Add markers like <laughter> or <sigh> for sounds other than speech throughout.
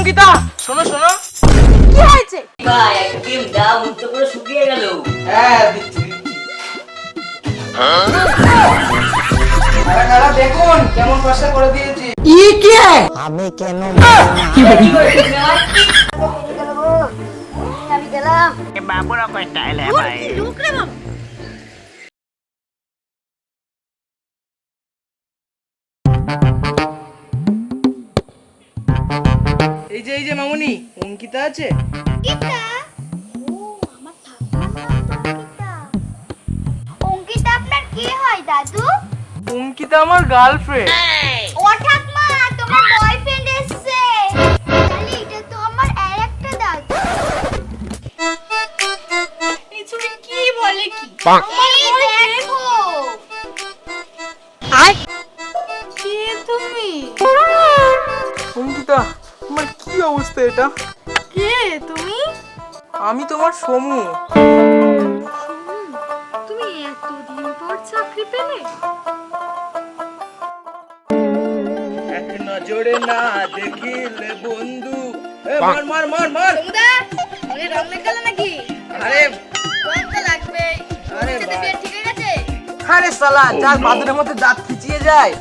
অঙ্কিতা শোনো শোনো। কি হয়েছে? ভাই শুকিয়ে গেল। হ্যাঁ দেখুন কেমন কষ্ট করে দিয়েছি। কি? তুমি আমার আমি গেলাম। এই যে এই যে মামুনি অঙ্কিতা আছে? অঙ্কিতা? আপনার কি হয় দাদু? অঙ্কিতা আমার গার্লফ্রেন্ড ও ঠাকমা তোমার বয়ফ্রেন্ড এসেছে। তাহলে এটা তো আমার আরেকটা দাদু। এই কি বলে কি এটা? কে? তুমি? আমি তোমার সমু। তুমি এতদিন পর চাকরি পেলে। এক নজরে না দেখিলে বন্ধু। এ, মার মার মার মার। সমুদা মনে রং লেগে নাকি? আরে। রং তো লাগবে আরে ঠিক গেছে? আরে সালা যার বাদুরের মধ্যে দাঁত খিচিয়ে যায়।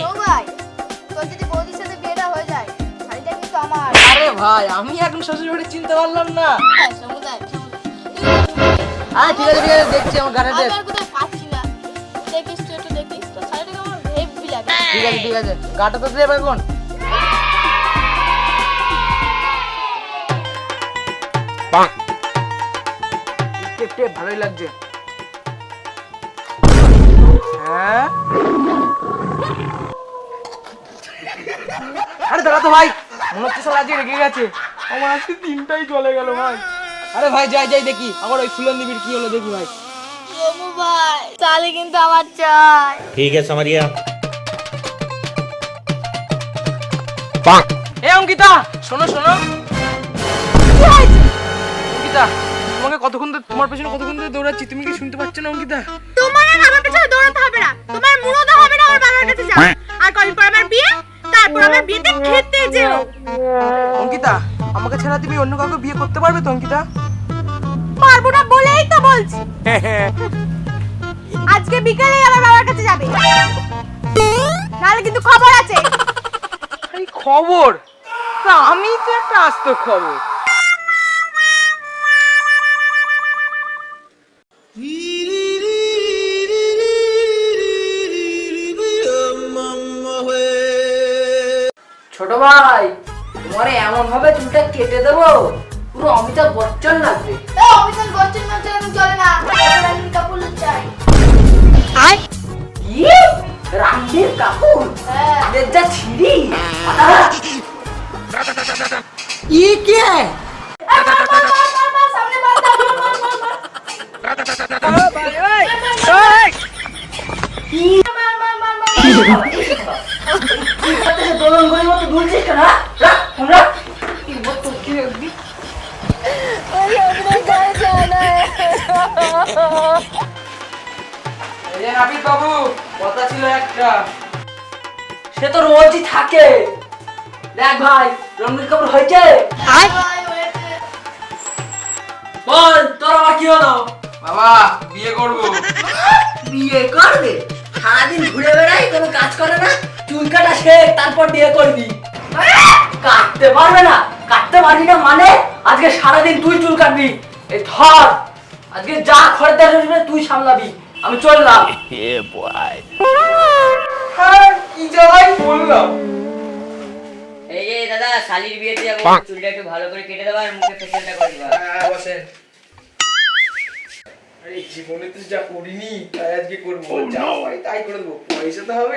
ও আরে ভাই আমি এখন শ্বশুর বাড়ি চিনতে পারলাম না। সমুদায় ঠিক আছে ঠিক আছে দেখছি আমার গাড়ি আমি আর কোথাও পাচ্ছি না। দেখিস তুই একটু দেখিস তো। শাড়িটা আমার হেভি লাগে। ঠিক আছে ঠিক আছে গাটা তো দেবে এখন। ভালোই লাগছে। হ্যাঁ? আরে দাঁড়া তো ভাই। মনে হচ্ছে সালা আজকে রেখে গেছে। আমার আজকে তিনটাই চলে গেল ভাই। আরে ভাই যাই যাই দেখি। আমার ওই ফুলন্দিবির কি হলো দেখি ভাই। ভাই তাহলে কিন্তু আমার চাই। ঠিক আছে মারিয়া। পাক। এ অঙ্কিতা শোনো শোনো। অঙ্কিতা তোমাকে কতক্ষণ ধরে- তোমার পেছনে কতক্ষণ ধরে দৌড়াচ্ছি? তুমি কি শুনতে পাচ্ছ না অঙ্কিতা? তোমার আর আমার পিছনে দৌড়াতে হবে না। তোমার মুড়ো হবে না আমার বাবার কাছে যাও। আর কদিন পর আমার বিয়ে? তারপর আমার বিয়েতে খেতে যেও অঙ্কিতা আমাকে ছাড়া তুমি অন্য কাউকে বিয়ে করতে পারবে তো অঙ্কিতা? পারব না বলেই তো বলছি। <laughs> আজকে বিকেলে আমার বাবার কাছে যাবে। নাহলে কিন্তু খবর আছে। এই খবর? আমি তো একটা আস্ত খবর। ছোট ভাই তোমার এমন ভাবে চুলটা কেটে দেবো? পুরো অমিতাভ বচ্চন লাগবে। অমিতাভ বচ্চন বচ্চন আমি চলে না। রণবীর কাপুর চাই। কি? রামবীর কাপুর হ্যাঁ। যা ছিড়ি? মার, মার, মার, মার, মার, সামনে মার, সামনে মার, মার, মার। মার, মার, মার, মার। দোলন মতো দুলছিস কেন? রাখ, ফোন রাখ। এই যে নাপিত বাবু কথা ছিল একটা সে তো রোজই থাকে দেখ ভাই রণবীর কাপুর হয়েছে। বল তোর আবার কি হলো বাবা বিয়ে করব বিয়ে করবে সারাদিন ঘুরে বেড়াই কোনো কাজ করে না চুল কাটা শেখ তারপর বিয়ে করবি। কাটতে পারবে না কাটতে পারবি না মানে? আজকে সারাদিন তুই চুল কাটবি এই ধর আজকে যা খরিদ্দার আসবে তুই সামলাবি। আমি চললাম। হ্যাঁ কি জ্বালাই বললাম। এই যে দাদা শালির বিয়েতে যাব চুলটা একটু ভালো করে কেটে দেবো আর মুখে ফেসিয়ালটা করে দিবা হ্যাঁ বসেন আরে জীবনে তো যা করিনি তাই আজকে করব। যা হয় তাই করে দেবো। পয়সা তো হবে।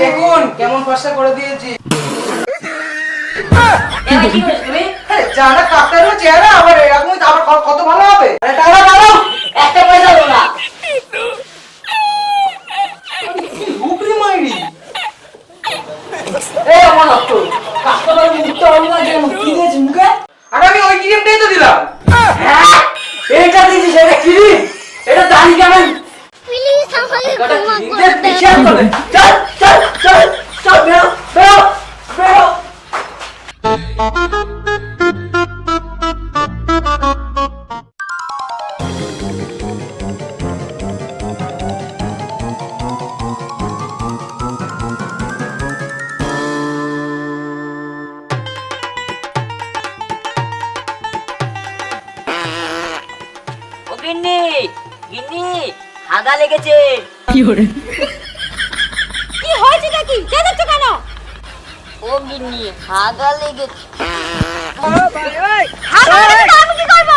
দেখুন কেমন ফর্সা করে দিয়েছি চেহারা হাগা লেগেছে। কি হয়েছে নাকি? চেঁচাচ্ছ কেন? ও গিন্নি হাগা লেগেছে। আমি কি করব?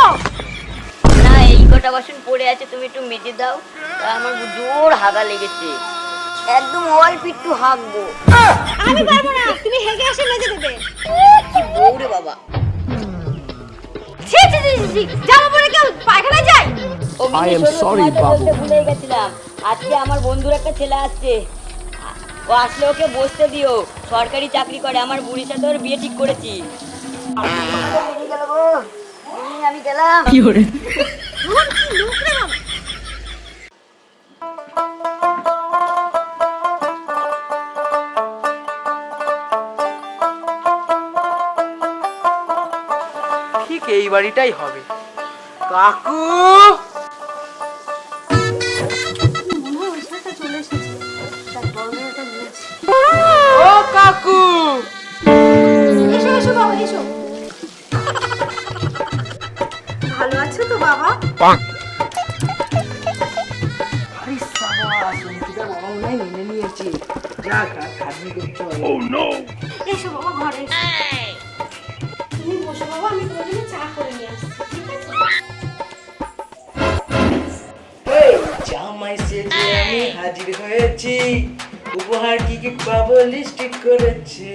না এই কটা বাসন পড়ে আছে তুমি একটু মেজে দাও। আমার জোর হাগা লেগেছে। একদম অল্প একটু হাগবো। আমি পারব না তুমি হেগে এসে মেজে দেবে। কি বউরে বাবা। ছি ছি ছি ছি, ছি জামা পরে কেউ পায়খানায় যায়? আই এম সরি বাবু। ভুলে গেছিলাম আজকে আমার বন্ধুর একটা ছেলে আসছে। ও আসলে ওকে বসতে দিও। সরকারি চাকরি করে আমার বুড়ির সাথে ওর বিয়ে ঠিক করেছি। আমি গেলাম কি লোক রে বাবা ঠিক এই বাড়িটাই হবে। কাকু! কাকু। এসো এসো বাবা এসো। ভালো আছো তো বাবা? হবে। এসো বাবা ঘরে তুমি বসো বাবা আমি তোমার জন্য চা করে নিয়ে আসছি ঠিক আছে? এই, জামাই সেজে আমি হাজির হয়েছি। উপহার কি কি পাবো? লিস্ট করেছে।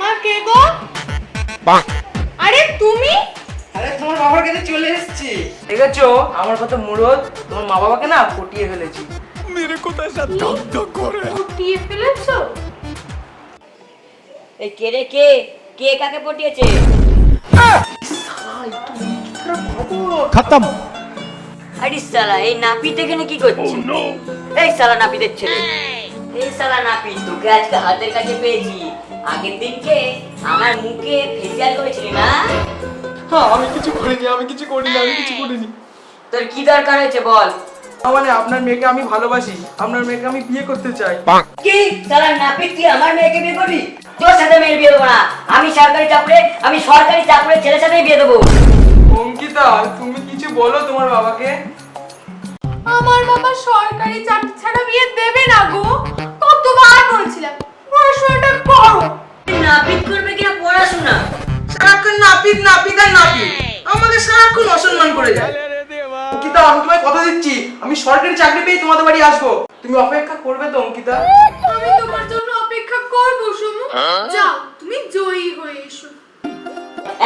মা কে গো? আরে তুমি? আরে তোমার বাবার কাছে চলে এসেছি। দেখেছ? আমার কথা মুরদ? তোমার মা বাবাকে না ফুটিয়ে ফেলেছি। মেরে কথা সব দগ্ধ করে? ফুটিয়ে ফেলেছো? এ কে রে কে? কে কাকে পটিয়েছে হ্যাঁ! খতম। আরে সালা এই নাপিতে কেন কি করছিস ও নো এই সালা নাপিতের ছেলে। এই। সালা নাপিত তোকে আজকে হাতের কাছে পেয়েছি। আগের দিনকে আমার মুখে ফেসিয়াল করেছিলি না? হ্যাঁ আমি কিছু করিনি আমি কিছু করিনি আমি কিছু করিনি। তোর কি দরকার হয়েছে বল? মানে আপনার মেয়েকে আমি ভালোবাসি আপনার মেয়েকে আমি বিয়ে করতে চাই। কি? সালা নাপিত তুই আমার মেয়েকে বিয়ে করবি? তোর সাথে মেয়ের বিয়ে দেবো না। আমি সরকারি চাকরি আমি সরকারি চাকরির ছেলের সাথেই বিয়ে দেবো। অঙ্কিতা তুমি কিছু বলো তোমার বাবাকে। আমার বাবা সরকারি চাকরি ছাড়া বিয়ে দেবে না গো। কতবার বলছিলাম পড়াশোনাটা করো। নাপিত করবে কিনা পড়াশোনা? সারাক্ষণ নাপিত নাপিত আর নাপিত। আমাকে সারাক্ষণ অসম্মান করে যায় অঙ্কিতা আমি তোমায় কথা দিচ্ছি। আমি সরকারি চাকরি পেয়ে তোমাদের বাড়ি আসব। তুমি অপেক্ষা করবে তো অঙ্কিতা আমি তোমার জন্য অপেক্ষা করব সুমু। যাও তুমি জয়ী হয়ে এসো।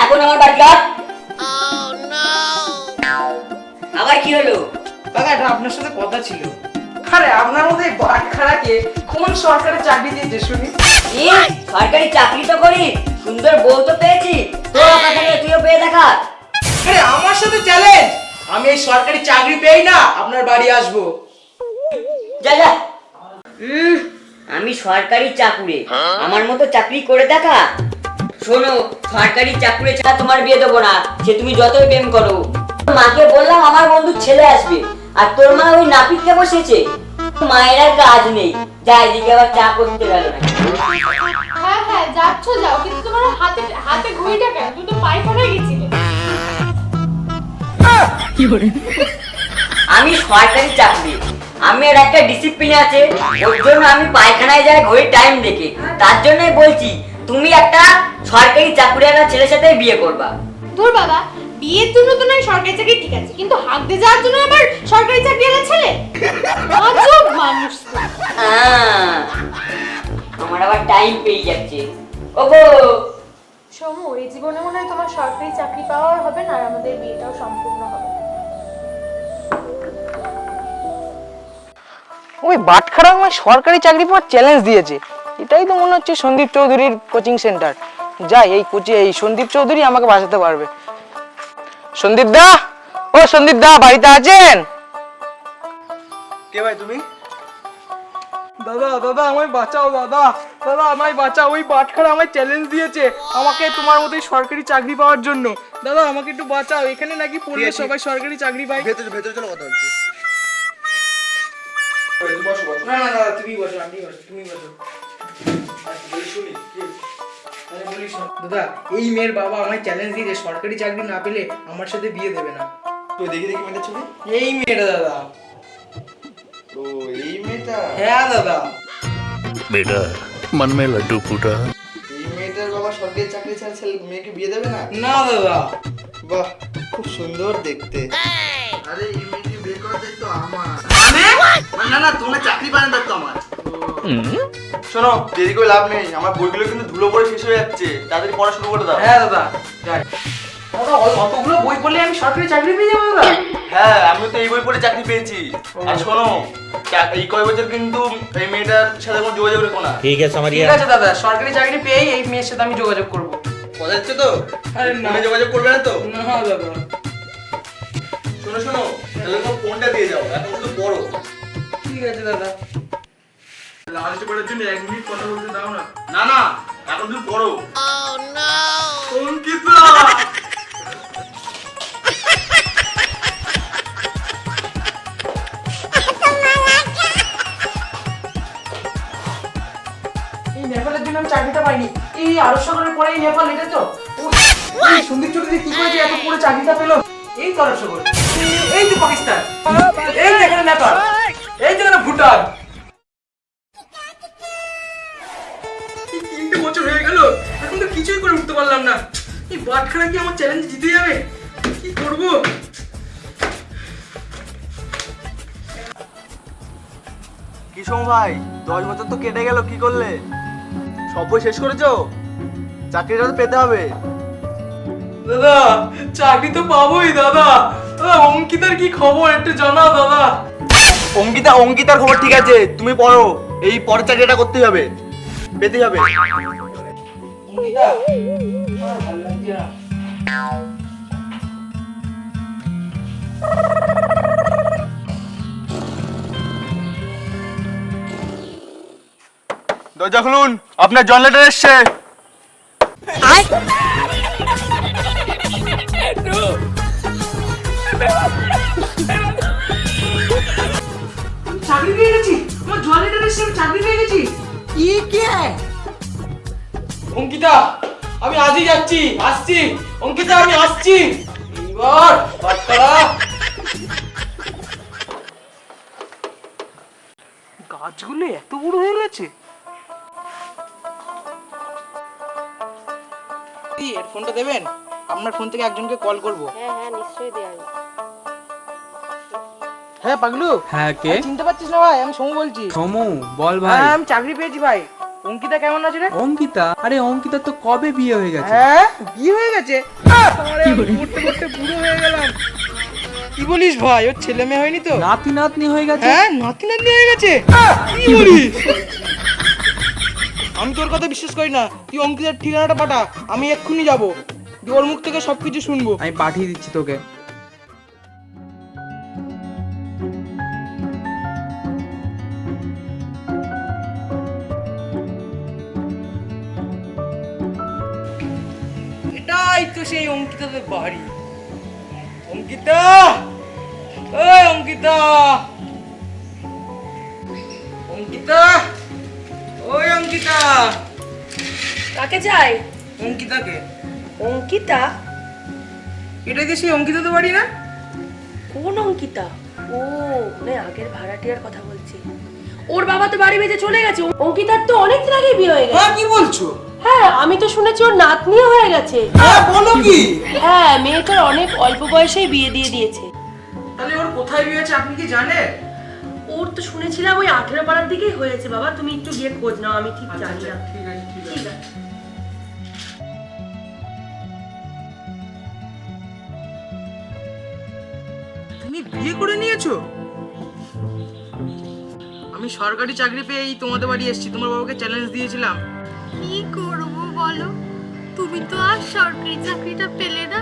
এখন আমার বাড়ি আট আবার কি হলো? কাকা এটা আপনার সাথে কথা ছিল। আরে আপনার মধ্যে বাটখারাকে কোন সরকারি চাকরি দিয়েছে শুনি সরকারি চাকরি তো করি সুন্দর বউ তো পেয়েছি তোর কথা তুইও পেয়ে দেখা। আরে আমার সাথে চ্যালেঞ্জ আমি এই সরকারি চাকরি পেয়েই না আপনার বাড়ি আসব। যা যা। আমি সরকারি চাকুরে আমার মতো চাকরি করে দেখা। শোনো সরকারি চাকরি ছাড়া তোমার বিয়ে দেবো না সে তুমি যতই প্রেম করো। মাকে বললাম আমার বন্ধু ছেলে আসবে। আর তোর মা ওই নাপিতকে বসেছে। মায়ের আর কাজ নেই। যা এদিকে আবার চা করতে গেল হ্যাঁ হ্যাঁ যাচ্ছ যাও। কিন্তু তোমার হাতে হাতে ঘড়িটা কেন? তুমি তো পায়খানায় গেছিলে। আমি সরকারি চাকরি। আমার একটা ডিসিপ্লিন আছে। ওর জন্য আমি পায়খানায় যাই ঘড়ির টাইম দেখে। তার জন্যই বলছি তুমি একটা সরকারি চাকরি একটা ছেলের সাথে বিয়ে করবা। ধুর বাবা বিয়ের জন্য তো নয় সরকারি চাকরি ঠিক আছে। কিন্তু হাঁকতে যাওয়ার জন্য আবার সরকারি চাকরি এনে ছেলে? আজব মানুষ তো। আহ, আমার আবার টাইম পেয়ে যাচ্ছে। ওগো! সমু এই জীবনে মনে হয় তোমার সরকারি চাকরি পাওয়া হবে না আর আমাদের বিয়েটাও সম্পূর্ণ হবে। ওই বাটখারা আমার সরকারি চাকরি পাওয়ার চ্যালেঞ্জ দিয়েছে। এটাই তো মনে হচ্ছে সন্দীপ চৌধুরীর কোচিং সেন্টার যাই এই কোচে এই সন্দীপ চৌধুরী আমাকে বাঁচাতে পারবে। সন্দীপ দা? ও সন্দীপ দা বাড়িতে আছেন? কে ভাই তুমি? দাদা দাদা আমায় বাঁচাও দাদা। দাদা আমায় বাঁচাও ওই বাটখারা আমায় চ্যালেঞ্জ দিয়েছে আমাকে তোমার মতোই সরকারি চাকরি পাওয়ার জন্য। দাদা আমাকে একটু বাঁচাও এখানে নাকি পড়লে সবাই সরকারি চাকরি পায়। ভেতরে ভেতরে চলো কথা বলছি। বসো বসো না না তুমি বসো আপনি বসো তুমি বসো। শুনি কি? দাদা এই মেয়ের বাবা আমায় চ্যালেঞ্জ দিয়ে সরকারি চাকরি না পেলে আমার সাথে বিয়ে দেবে না। তো দেখি দেখি মেয়েটা ছবি। এই মেয়েটা দাদা। তো এই মেয়েটা? হ্যাঁ দাদা। বেটা মন মে লাড্ডু ফুটা। এই মেয়েটার বাবা সরকারি চাকরি ছাড়া ছেলে মেয়েকে বিয়ে দেবে না? না দাদা। বাহ খুব সুন্দর দেখতে। আরে এই মেয়েকে বিয়ে করাতে তো আমার। মানে? না না তোমার চাকরি পাবে না তো আমার। শোনো দেরি করে লাভ নেই। আমার বইগুলো কিন্তু ধুলো পড়ে শেষ হয়ে যাচ্ছে। তাড়াতাড়ি পড়া শুরু করে দাও। হ্যাঁ দাদা। যাই। অতগুলো বই পড়লে আমি সরকারি চাকরি পেয়ে যাব দাদা? হ্যাঁ আমি তো এই বই পড়ে চাকরি পেয়েছি। আর শোনো এই কয় বছর কিন্তু এই মেয়েটার সাথে কোনো যোগাযোগ রেখো না। ঠিক আছে আমার ইয়ে ঠিক আছে দাদা। সরকারি চাকরি পেয়েই এই মেয়ের সাথে আমি যোগাযোগ করব। কথা যাচ্ছে তো? আরে না। যোগাযোগ করবে না তো? হ্যাঁ দাদা। শোনো শোনো তাহলে ফোনটা দিয়ে যাও এখন তো বড় ঠিক আছে দাদা। লাস্ট বারের জন্য এক মিনিট কথা বলতে দাও না। না না, এখন শুধু পড়ো। অঙ্কিতা! নেপালের জন্য আমি চাকরিটা পাইনি। এই করে পরে এই নেপাল, এটা তো? সন্দীপ চৌধুরী কি পরে চাকরিটা পেল? এই তো করে এই তো পাকিস্তান। এই তো এখানে নেপাল। এই তো এখানে ভুটান। পারলাম না। এই বাটখারা কি আমার চ্যালেঞ্জ জিতে যাবে? কি করব? কিশোর ভাই দশ বছর তো কেটে গেল কি করলে? সব বই শেষ করেছ? চাকরিটা তো পেতে হবে। দাদা চাকরি তো পাবোই দাদা। দাদা অঙ্কিতার কি খবর? একটু জানাও দাদা। অঙ্কিতা অঙ্কিতার খবর ঠিক আছে তুমি পড়ো। এই পরের চাকরিটা করতেই হবে। পেতেই হবে। অঙ্কিতা ভালো লাগছে না। দরজা খুলুন আপনার জন লেটার এসছে। চাকরি পেয়ে গেছি। আমার জোয়ালিটার এসে আমি চাকরি পেয়ে গেছি। কি কে? অঙ্কিতা আমি আজই যাচ্ছি আসছি। অঙ্কিতা আমি আসছি। এইবার বাট্টারা গাছগুলো এত বড় হয়ে গেছে। এই হেডফোনটা দেবেন? আপনার ফোন থেকে একজনকে কল করব। হ্যাঁ হ্যাঁ নিশ্চয়ই হ্যাঁ পাগলু। হ্যাঁ কে? চিনতে পারছিস না ভাই আমি সমু বলছি। সমু বল ভাই। হ্যাঁ আমি চাকরি পেয়েছি ভাই। অঙ্কিতা কেমন আছে রে? অঙ্কিতা? আরে অঙ্কিতা তো কবে বিয়ে হয়ে গেছে? হ্যাঁ বিয়ে হয়ে গেছে? আরে পড়তে পড়তে বুড়ো হয়ে গেলাম। কি বলিস ভাই ওর ছেলে মেয়ে হয়নি তো? নাতি নাতনি হয়ে গেছে? হ্যাঁ নাতি নাতনি হয়ে গেছে। কি বলিস? আমি তোর কথা বিশ্বাস করি না। তুই অঙ্কিতার ঠিকানাটা পাঠা আমি এক্ষুনি যাব। ওর মুখ থেকে সবকিছু শুনব। আমি পাঠিয়ে দিচ্ছি তোকে। অঙ্কিতাদের বাড়ি। অঙ্কিতা! ওই অঙ্কিতা! অঙ্কিতা! ওই অঙ্কিতা! কাকে চাই? অঙ্কিতাকে। অঙ্কিতা? এটাই তো সেই অঙ্কিতা তো বাড়ি না? কোন অঙ্কিতা? ও মানে আগের ভাড়াটিয়ার কথা বলছি। ওর বাবা তো বাড়ি বেঁচে চলে গেছে। অঙ্কিতার তো অনেক দিন আগে বিয়ে হয়ে গেছে। হ্যাঁ কি বলছো? হ্যাঁ আমি তো শুনেছি ওর নাতনিও হয়ে গেছে। হ্যাঁ বলো কি? হ্যাঁ মেয়েটার অনেক অল্প বয়সেই বিয়ে দিয়ে দিয়েছে। তাহলে ওর কোথায় বিয়ে হয়েছে আপনি কি জানেন? ওর তো শুনেছিলাম ওই আঠেরো পাড়ার দিকেই হয়েছে বাবা। তুমি একটু গিয়ে খোঁজ নাও আমি ঠিক আচ্ছা জানি আচ্ছা না ঠিক আছে ঠিক আছে। তুমি বিয়ে করে নিয়েছো? আমি সরকারি চাকরি পেয়ে এই তোমাদের বাড়ি এসেছি তোমার বাবাকে চ্যালেঞ্জ দিয়েছিলাম। কি করবো বলো তুমি তো আর সরকারি চাকরিটা পেলে না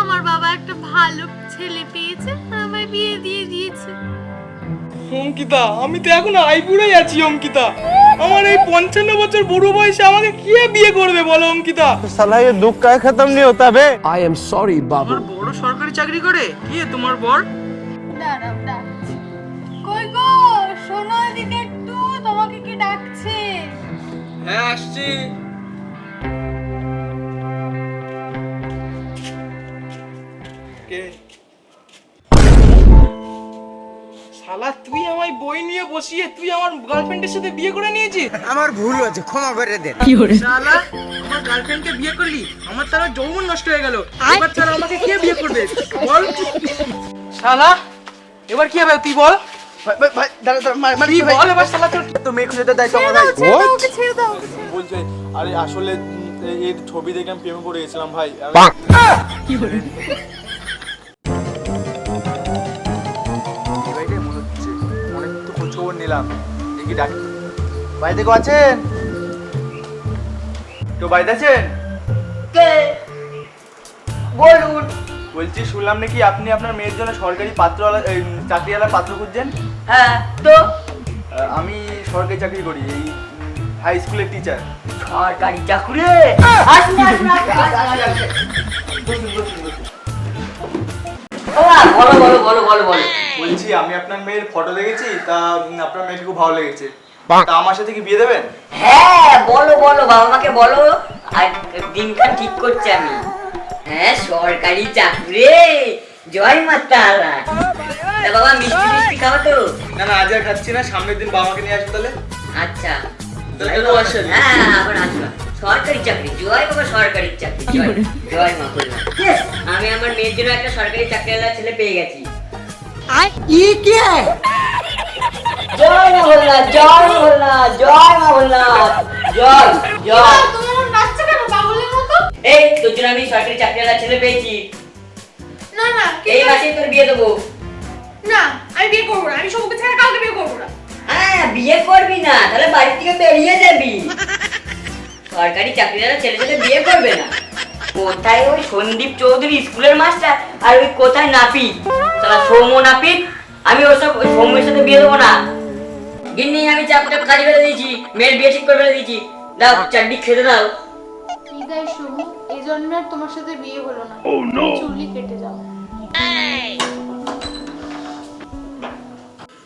আমার বাবা একটা ভালো ছেলে পেয়েছে আর আমায় বিয়ে দিয়ে দিয়েছে অঙ্কিতা আমি তো এখন আইপুরেই আছি অঙ্কিতা আমার এই পঞ্চান্ন বছর বুড়ো বয়সে আমাকে কে বিয়ে করবে বলো অঙ্কিতা সালা ये दुख का खत्म नहीं होता बे আমার বড় সরকারি চাকরি করে কে তোমার বর দাঁড়াও ডাকছি কই গো শোনো এদিকে একটু তোমাকে কি ডাকছে হ্যাঁ আসছি। কে? শালা তুই আমায় বই নিয়ে বসিয়ে তুই আমার গার্লফ্রেন্ডের সাথে বিয়ে করে নিয়েছিস? আমার ভুল হয়েছে ক্ষমা করে দেন শালা আমার গার্লফ্রেন্ডকে বিয়ে করলি আমার তারা যৌবন নষ্ট হয়ে গেল। এবার তারা আমাকে কে বিয়ে করবে? বল। শালা এবার কি হবে তুই বল? ভাই ভাই ভাই দাঁড়া দাঁড়া মার বল এবার শালা তোর? তো মেয়ে খুঁজে ভাই ওকে ছেড়ে দাও দাও। বলছে আরে আসলে এই- ছবি দেখে আমি প্রেমে পড়ে গেছিলাম ভাই। মনে হচ্ছে অনেক খবর নিলাম দেখি ডাকি বাড়িতে কেউ আছেন? কেউ বাড়িতে আছেন? কে? বলুন। বলছি শুনলাম নাকি আপনি আপনার মেয়ের জন্য সরকারি পাত্রওয়ালা চাকরিওয়ালা পাত্র খুঁজছেন? হ্যাঁ তো? আমি সরকারি চাকরি করি এই হাই স্কুলের টিচার সরকারি চাকরি? আসুন আসুন বলো বলো বলো বলো বলো। বলছি আমি আপনার মেয়ের ফটো দেখেছি তা আপনার মেয়েকে খুব ভালো লেগেছে। তা আমার সাথে কি বিয়ে দেবেন? হ্যাঁ বলো বলো বাবা মাকে বলো। আর দিনখান ঠিক করছি আমি। হ্যাঁ সরকারি চাকরি। জয় মা তারা তা বাবা মিষ্টি মিষ্টি খাও তো। না না আজ আর খাচ্ছি না সামনের দিন বাবা মাকে নিয়ে আসব তাহলে। আচ্ছা। হ্যাঁ আবার আসবা। সরকারি চাকরি। জয় বাবা সরকারি চাকরি। জয়। জয় মা আমি আমার মেয়ের জন্য একটা সরকারি চাকরিওয়ালা ছেলে পেয়ে গেছি। ই কে? জয় মা বললা জয় মা বললা জয় মা বললা জয়। জয় এই তোর জন্য আমি সরকারি চাকরিওয়ালা ছেলে পেয়েছি। না না এই মাসেই তোর বিয়ে দেবো। না আমি বিয়ে করব না আমি সবকে ছাড়া কাউকে বিয়ে করব না। হ্যাঁ বিয়ে করবি না তাহলে বাড়ি থেকে বেরিয়ে যাবি। সরকারি চাকরিওয়ালা ছেলে ছেলে বিয়ে করবে না। কোথায় ওই সন্দীপ চৌধুরী স্কুলের মাস্টার? আর ওই কোথায় নাপিত? তারা সৌম্য নাপিত? আমি ওসব ওই সৌম্যের সাথে বিয়ে দেবো না। গিন্নি আমি কাজে ফেলে দিয়েছি মেয়ের বিয়ে ঠিক করে ফেলে দিয়েছি। দাও চারটি খেতে দাও। ঠিক আছে আর তোমার সাথে বিয়ে হলো না। চুলি কেটে যাও।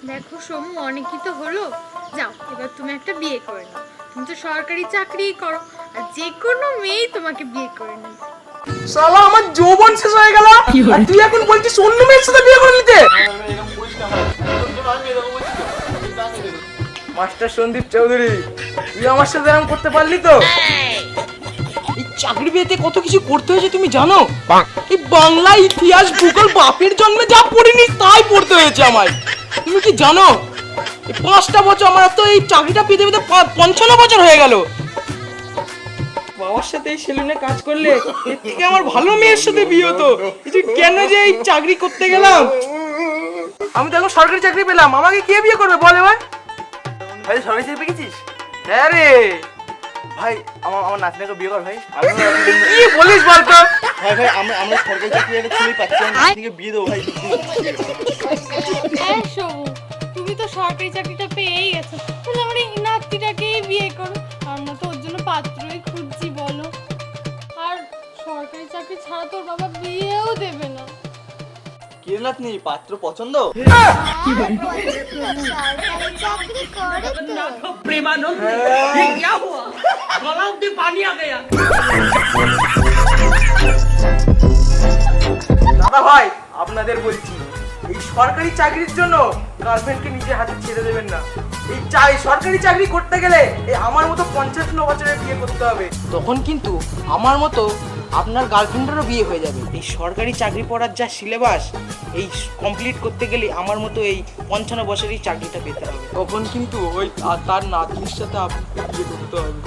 দেখো সোমু অনেকই তো হলো। যাও এবার তুমি একটা বিয়ে করে নাও। তুমি তো সরকারি চাকরিই করো আর যে কোনো মেয়েই তোমাকে বিয়ে করে নেবে। শালা আমার যৌবন শেষ হয়ে গেল। আর তুই এখন বলছিস অন্য মেয়ের সাথে বিয়ে করে নিতে? মাস্টার সন্দীপ চৌধুরী তুই আমার সাথে এরকম করতে পারলি তো? এই চাকরি পেতে কত কিছু করতে হয়েছে তুমি জানো? এই বাংলা ইতিহাস ভূগোল বাপের জন্মে যা পড়িনি তাই পড়তে হয়েছে আমায়। তুমি কি জানো? এই পাঁচটা বছর আমার তো এই চাকরিটা পেতে পেতে পঞ্চান্ন বছর হয়ে গেল। বাবার সাথে এই সেলুনে কাজ করলে এর থেকে আমার ভালো মেয়ের সাথে বিয়ে হতো। যে কেন যে এই চাকরি করতে গেলাম? আমি তো এখন সরকারি চাকরি পেলাম। আমাকে কে বিয়ে করবে বল এবার? ভাই সরকারি চাকরি পেয়েছিস? হ্যাঁ রে। ভাই আমার আমার নাতনিকে বিয়ে কর ভাই। আমি কি বলিস বলতো? ভাই ভাই আমরা আমরা সরকারি চাকরি একটা ছেলেই পাচ্ছি আমি নাতনিকে বিয়ে দেবো ভাই। হ্যাঁ সবু তুমি তো সরকারি চাকরিটা পেয়েই গেছো। তাহলে আমার এই নাতিটাকেই বিয়ে করো। আমরা তো ওর জন্য পাত্রই খুঁজছি বলো। আর সরকারি চাকরি ছাড়া তোর বাবা বিয়েও দেবে না। কে নাতনি পাত্র পছন্দ? সরকারি চাকরি করে তো प्रेमानंद ये क्या हुआ गला में पानी आ गया দাদা ভাই আপনাদের বলছি এই সরকারি চাকরির জন্য গার্লফ্রেন্ডকে নিজের হাতে ছেড়ে দেবেন না এই চাই সরকারি চাকরি করতে গেলে এই আমার মতো পঞ্চান্ন বছরের বিয়ে করতে হবে তখন কিন্তু আমার মতো আপনার গার্লফ্রেন্ডেরও বিয়ে হয়ে যাবে। এই সরকারি চাকরি পড়ার যা সিলেবাস এই কমপ্লিট করতে গেলে আমার মতো এই পঞ্চান্ন বছরেরই চাকরিটা পেতে হবে। তখন কিন্তু ওই তার নাতির সাথে আপনাকে বিয়ে করতে হবে।